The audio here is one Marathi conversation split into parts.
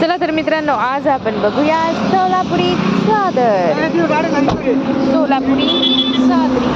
चला तर मित्रांनो आज आपण बघूया सोलापुरी चादर. सोलापुरी चादरी.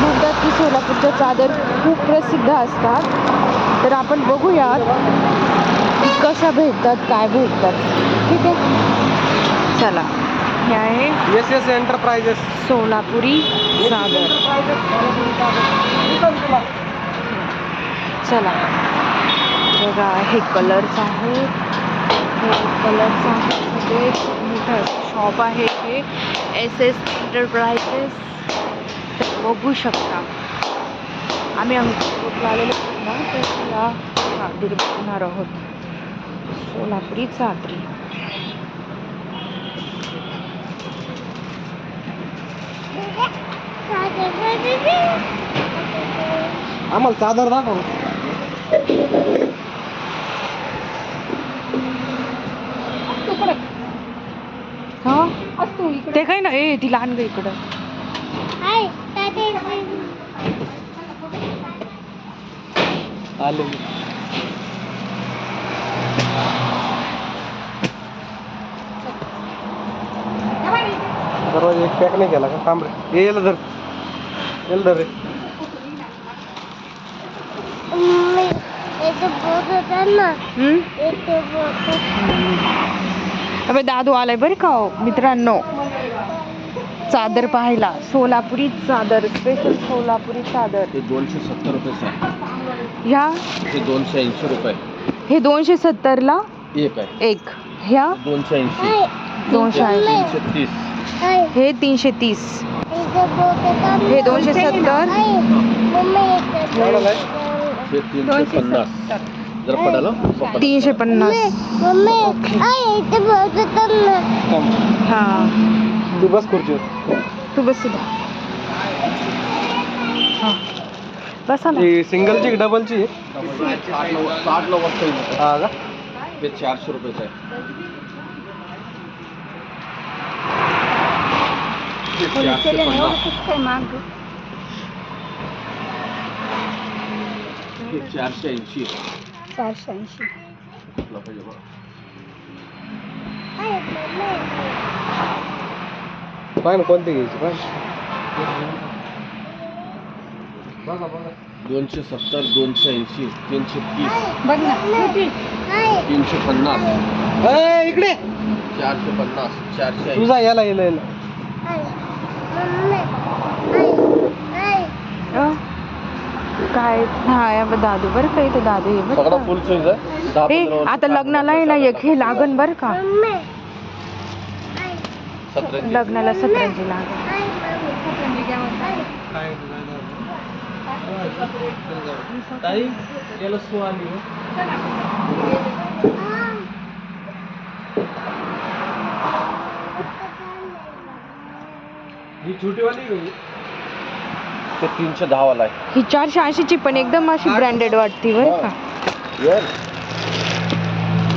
म्हणतात की सोलापूरच्या चादर खूप प्रसिद्ध असतात. तर आपण बघूयात की कशा भेटतात काय भेटतात. ठीक आहे? चला. हे आहे एस एस एंटरप्राइजेस सोलापुरी चादर. चला. बघा हे कलर्स आहे कलर्स आहे म्हणजे खूप मोठं शॉप आहे हे. एस एस एंटरप्राइजेस तर बघू शकता. आम्ही अंकुरला आलेलो ना तर या चादरी बघणार आहोत. सोलापुरी चादरी आम्हाला चादर दाखव हा ते काय ना ए ती लहान ग इकडं. आले दरवाजा एक पॅक नाही केला का? थांब रे. ये येलं धर. येलं धर रे. हम्म? अबे दादू आलाय बरं का हो, मित्रांनो? चादर पाहायला सोलापुरी चादर स्पेशल सोलापुरी चादर. हे दोनशे सत्तर रुपयाचं आहे ह्या? हे दोनशे ऐंशी रुपये. हे दोनशे सत्तरला? एक आहे. एक. ह्या? दोनशे ऐंशी. दोनशे ऐंशी. तीनशे तीस. हे तीनशे तीस. हे दोनशे सत्तर? हे तीनशे पन्नास. जर पडाला तीनशे पन्नास. हा. तू बस खुर्चीवर तू बस. हा. बसा ना. ही सिंगलची डबलची साठ नव्वद साठ नव्वद रुपये हा का? हे चारशे रुपयाचं आहे. हे चारशे पन्नास. हे चारशे ऐंशी. चारशे ऐंशी. कुठला पाहिजे बघा. पाय ना कोणती घ्यायची पाय बघा बघा दोनशे सत्तर दोनशे ऐंशी तीनशे तीस बघ ना. तीनशे पन्नास. ए, इकडे. चारशे पन्नास चारशे ऐंशी. तुझा याला याला याला. अ, काय? हा या बघ दादू बरं का इथं दादू ये बरं सगळा का. फुल साईज आहे. दहा ए पंधरा वर्ष आता लग्नाला आहे ना एक हे लागन बरं का? लग्नाला सतरंजी लागन ताई याला सो आली हो. ही छोटीवाली घेऊ ते तीनशे दहा वाला आहे. ही चारशे ऐंशीची पण एकदम अशी ब्रँडेड वाटते बरं का? यार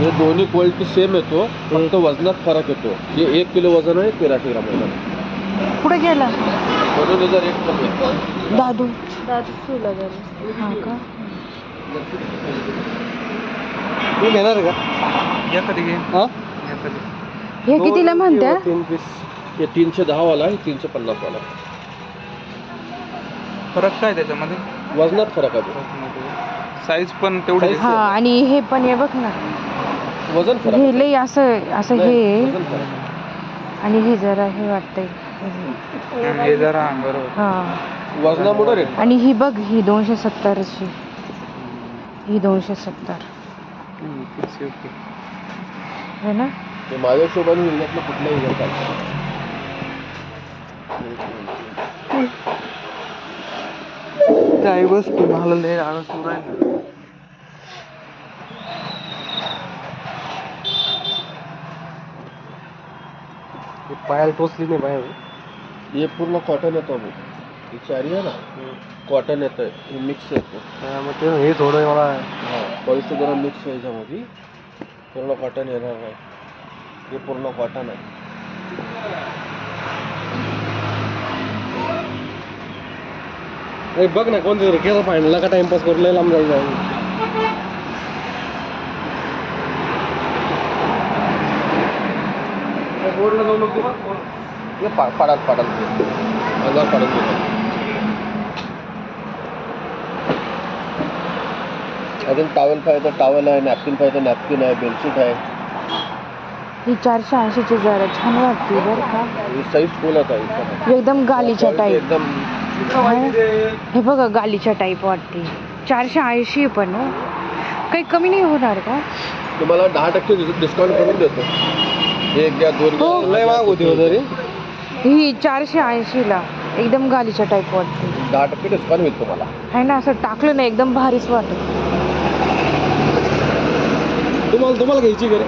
हे दोन्ही क्वालिटी सेम येतो फक्त वजनात फरक येतो. हे एक किलो वजन आहे तेराशे ग्राम वजन. पुढे गेला? म्हणून रेट कमी आहे. दादू. दादू हा का? तू घेणार का? हा? हे कितीला म्हणत्या? तीन पीस हे तीनशे दहा वाला आहे तीनशे पन्नास वाला. फरक काय त्याच्यामध्ये? वजनात फरक आहे. साईज पण तेवढी हा आणि हे पण हे बघ ना. वजन फरक हे. लई असं असं हे आहे. वजन फरक आहे. आणि हे जरा हे वाटतंय. हे जरा हा, बरोबर हा. वजनामुळे रेट आणि ही बघ ही दोनशे सत्तरची ही दोनशे सत्तर. है ना? ते माझ्या हिशोबाने विल्ल्यातलं कुठल्याही विल्ल्यात चालतं. आई बस तू मला लय आळस हे पायाला टोचली नाही पाय हे पूर्ण कॉटन येतो अबू ही चारी आहे ना कॉटन येतं हे मिक्स येतं. मग ते हे थोडं मला हा पॉलिस्टर जरा मिक्स आहे याच्यामध्ये. पूर्ण कॉटन येणार नाही. हे पूर्ण कॉटन आहे. ए, बघ ना कोणते तरी केलं पाहिजे का टाइमपास करू लय लांब जायचं बोर्डला जाऊ नको हे पा पाडाल पाडाल. अंगावर पाडत घेतो अजून टॉवेल पाहिजे तर टॉवेल आहे नॅपकिन पाहिजे तर नॅपकिन आहे बेडशीट आहे. ही चारशे ऐंशीची जरा छान वाटते बरं का. ही साईज फुल आता ही. एकदम गालीच्या टाईप एकदम हे? बघा गालीच्या टाईप वाटते. चारशे ऐंशी पण हो. काही कमी नाही होणार का? तुम्हाला दहा टक्के डिस्काउंट करून देतो. एक घ्या दोन हो. घ्या लय महाग होती हो तरी ही चारशे ऐंशीला एकदम गालीच्या टाईप वाटते दहा टक्के डिस्काउंट होईल तुम्हाला. आहे ना असं टाकलं ना एकदम भारीच वाटत तुम्हाला तुम्हाला घ्यायची घरी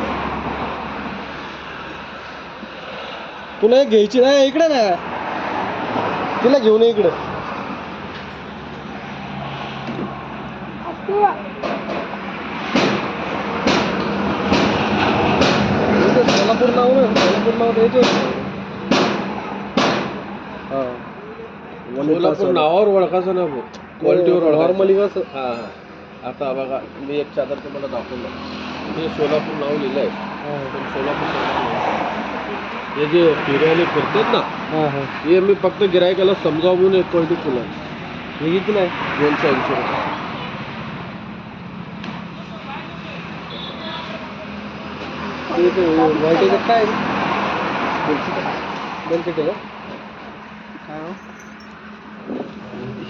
तुला एक घ्यायची नाही इकडे ना. तिला घेऊन ये इकडे. इथं सोलापूर नाव ना सोलापूर नाव द्यायचं सोलापूर नावावर ओळखायचं ना क्वालिटीवर नॉर्मली कसं? हां. हां आता बघा मी एक चादर तुम्हाला दाखवलं. हे सोलापूर नाव लिहिलं आहे पण सोलापूर. हे जे फिरायला फिरतात ना हे मी फक्त गिरायकाला समजावून एक क्वालिटी फुलं हे किती नाही दोनशे ऐंशी रुपये. काय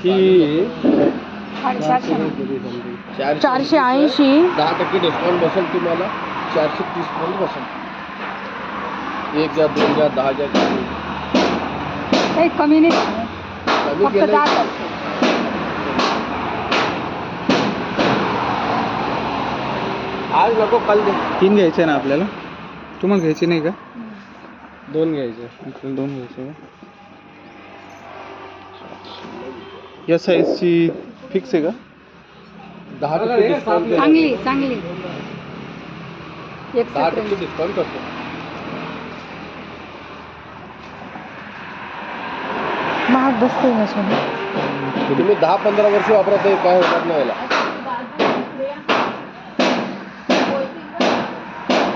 ही? चारशे. ऐंशी. दहा टक्के डिस्काउंट बसेल तुम्हाला. चारशे तीस पर्यंत बसेल. एक घ्या दोन घ्या दहा. काही कमी नाही. कमी केलं आज नको कल दे. तीन घ्यायचे ना आपल्याला? तुम्हाला घ्यायची नाही का? दोन घ्यायचे. आपल्याला दोन घ्यायचे का? या साईजची फिक्स आहे का? दहा टक्के. चांगली चांगली. दहा टक्के डिस्काउंट करतो. महाग बसते ना सोनं. तुम्ही दहा पंधरा वर्ष वापरा तरी काय होणार नाही याला.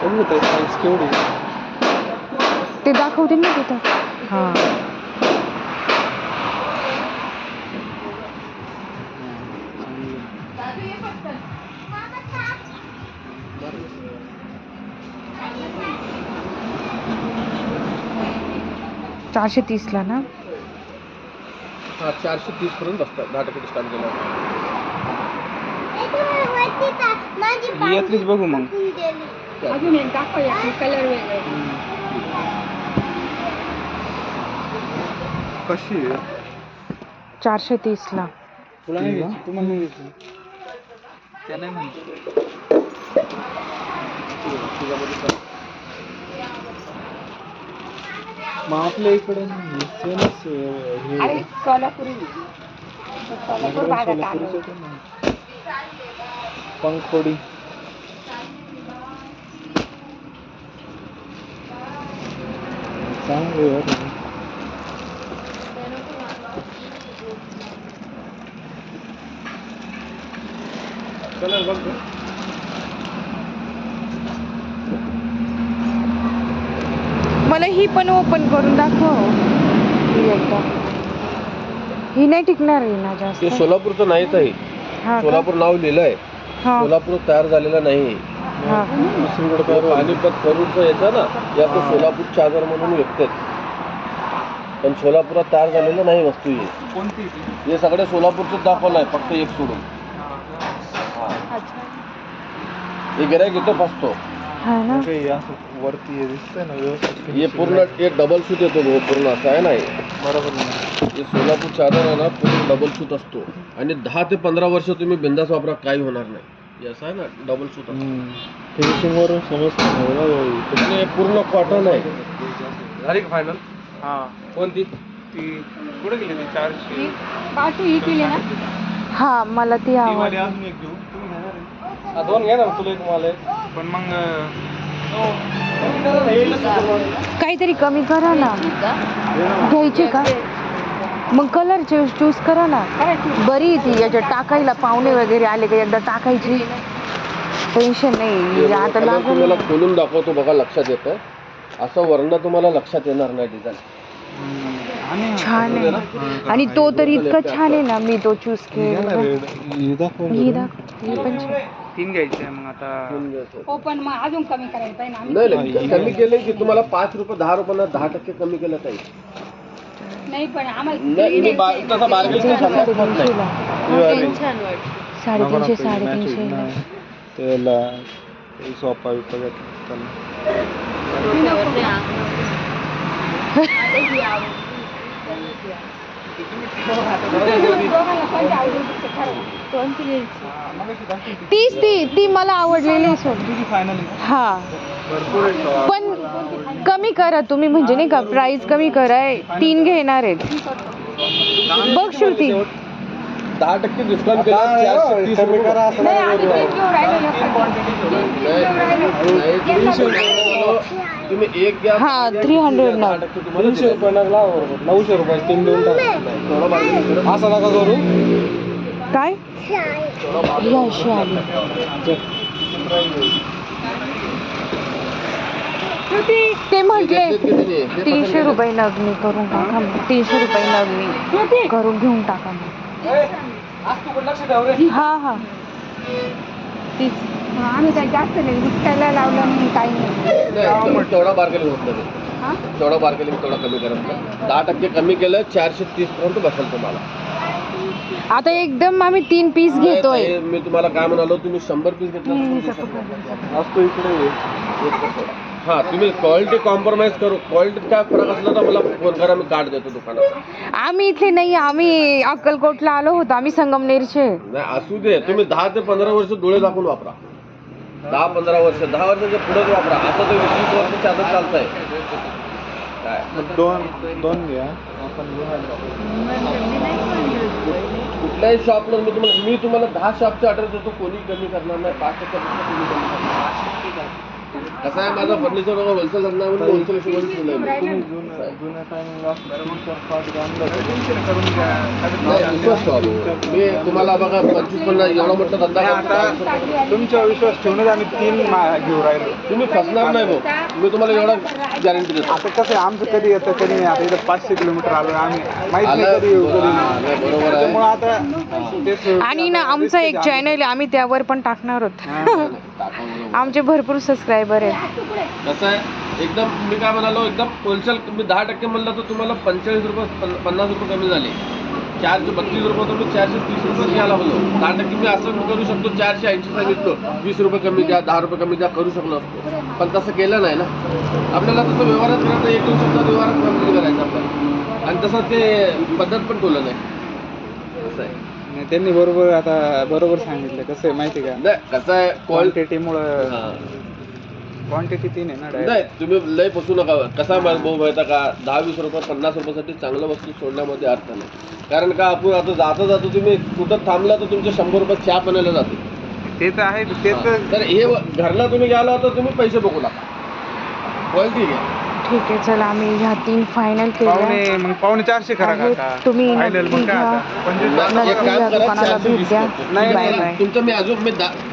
साईज केवढी. ते दाखवते ना तिथं. हां. चारशे तीसला ना? हा चारशे तीस पर्यंत बसतात. दहा टक्के डिस्काउंट केलं यातलीच बघू मग. कशी आहे? चारशे तीसला तुला नाही घ्यायची तुम्हाला नाही घ्यायची त्या नाही. म्हणते मग आपल्या इकडे नाही, सेमच, अं, हे सोलापुरी. सोलापूरचं पण नाही. पंखोडी. कलर बघ मला ही पण ओपन करून दाखव. ही एकदा ही नाही टिकणार आहे ना ते जास्त सोलापूरचं नाहीच आहे. हा का? सोलापूर नाव लिहिलंय. हा. सोलापूर तयार झालेलं नाही. दुसरीकडे काय पानिपत करूचं येतं ना याचं सोलापूर चादर म्हणून विकतात. पण सोलापुरात तयार झालेलं नाही वस्तू ही. कोणती? हे सगळे सोलापूरचं दाखवलं आहे फक्त एक सोडून. हे. गिरायक इथं फसतो हा वरती दिसतंय ना व्यवस्थित पूर्ण. एक डबल सूट येतो भाऊ पूर्ण असं आहे ना हे. बरोबर ना हे सोलापूर चादर आहे ना पूर्ण डबल सूट असतो. आणि दहा ते पंधरा वर्ष तुम्ही बिंदास वापरा काही होणार नाही. हे असं आहे ना डबल सूट असतो फिनिशिंग वरून समजतं ना हे पूर्ण कॉटन आहे. झाली का फायनल हा. कोणती? ती कुठे गेली ती चारशे? हा मला ती ती वाली अजून एक घेऊ. तुम्ही घेणार आहे? हा, दोन घ्या ना तुला एक मला एक. पण मग काहीतरी कमी करा ना. घ्यायची का? मग कलर चूज करा ना. बरी ती याच्यात टाकायला पाहुणे वगैरे आले का एकदा टाकायची. टेन्शन नाही. आता तुम्हाला खोलून दाखवतो बघा लक्षात येतं असं वर्ण तुम्हाला लक्षात येणार नाही डिझाईन आणि छान आहे. आणि तो तर इतका छान आहे ना मी तो चूज केला ही दाखव ही पण छान. तीन घ्यायचे मग आता. हो पण मग अजून कमी करायला पाहिजे ना. नाही नाही कमी केले की तुम्हाला पाच रुपये दहा रुपयाला दहा टक्के कमी केलं पाहिजे नाही पण आम्हाला नाही मी बा- तसा बार्गेनिंग त्याच्या साडेतीनशेला नाही साडेतीनशे. साडेतीनशेला त्याला सोपा बिपा घेतला दोघांना कोणती आवडली ते ठरवा. तीच ती ती मला आवडलेली सोड. फायनल हा. भरपूर आहे तो. पण कमी करा तुम्ही म्हणजे नाही का प्राइस कमी करा. तीन घेणार आहेत. बघ श्रुती. दहा टक्के डिस्काउंट केला चारशे तीस रुपये. नाही, तुम्ही एक घ्या हा, 300 ना. दहा टक्के तुम्हाला तीनशे रुपये नऊशे रुपये तीन देऊन टाक. असं नका करू. काय? आली ते म्हटले तीनशे रुपये नगणी करून टाका तीनशे रुपये नगणी करून घेऊन टाका तू हा हा. तीच. आम्ही काही जास्त नाही. विकायला लावलं नाही काही नाही. तेवढा होत हा? तेवढा बार्गेनिंग तेवढा कमी करत दहा टक्के कमी केलं चारशे तीस पर्यंत बसेल तुम्हाला. आता एकदम आम्ही तीन पीस घेतोय. मी तुम्हाला काय म्हणालो तुम्ही शंभर पीस घेतलं आज तू इकडे. हा तुम्ही क्वालिटी कॉम्प्रोमाइज करू. क्वालिटीत काय फरक असला तर मला फोन करा मी कार्ड देतो दुकानात. आम्ही इथे नाही आम्ही अक्कलकोटला आलो होतो आम्ही संगमनेरचे. नाही असू दे तुम्ही दहा ते पंधरा वर्ष डोळे दाखवून वापरा. दहा पंधरा वर्ष दहा वर्षाच्या पुढेच वापरा. असं तर वीस वीस वर्ष चालत चालतंय. काय? मग दोन दोन घ्या. आपण कुठल्याही शॉपला मी तुम्हाला मी तुम्हाला दहा शॉपचे ऑर्डर देतो. कोणी कमी करणार नाही. पाच टक्क्यापेक्षा कमी करणार. नाही. कसं आहे माझा फर्निचर वगैरे होलसेल धंदा म्हणून होलसेल विश्वास ठेवा. मी तुम्हाला बघा पंचवीस पन्नास एवढा मोठा धंदा तुमच्यावर विश्वास ठेवूनच आम्ही तीन मा- घेऊ राहिलो. तुम्ही फसणार नाही भाऊ. मी तुम्हाला एवढा गॅरंटी देतो. आता कसं आहे, आमचं कधी येतं कधी नाही. आता इथं पाचशे किलोमीटर आलो आम्ही. माहीत नाही कधी येऊ हा, बरोबर आहे. त्यामुळे आता आणि ना आमचं एक चॅनल आहे आम्ही त्यावर पण टाकणार मला. आमचे भरपूर सबस्क्रायबर आहेत. कसं आहे? एकदम मी काय म्हणालो एकदम होलसेल मी दहा टक्के म्हणलं तर तुम्हाला पंचेचाळीस रुपये पन- पन्नास रुपये कमी झाले. चारशे बत्तीस रुपये तुम्ही चारशे तीस रुपये घ्यायला हवं दहा टक्के मी असं करू शकतो चारशे ऐंशी सांगितलं वीस रुपये कमी द्या दहा रुपये कमी द्या करू शकलो असतो. पण तसं केलं नाही ना. आपल्याला तसं व्यवहारात करायचं एक दोन शब्दात व्यवहारात कमी करायचं आपल्याला. आणि तसं ते पद्धत पण ठेवलं नाही. असं आहे. त्यांनी बरोबर आता बरोबर सांगितलं. कसं आहे माहिती का? कसं आहे क्वालिटी क्वांटिटीमुळं हां. क्वांटिटी तीन आहे ना. नाही तुम्ही लय फसू नका. कसा आहे भाऊ माहिती का? दहा वीस रुपये पन्नास रुपयासाठी चांगलं वस्तू सोडण्यामध्ये अर्थ नाही. कारण का आपण आता जाता जाता तुम्ही कुठं थांबला तर तुमचे शंभर रुपये चहा बनायला जाते. ते तर आहे ते तर हे घरला तुम्ही गेला तर तुम्ही पैसे बघू नका. क्वालिटी घ्या. ठीक आहे चला आम्ही ह्या तीन फायनल केल्या. पावणे मग पावणे चारशे करा आहेत. काका तुम्ही नक्की मग काय घ्या. आता? पंचवीस नक्की या दुकानाला भेट द्या. नाही, बाय तुमचं- बाय तुमचं मी अजून मी दा-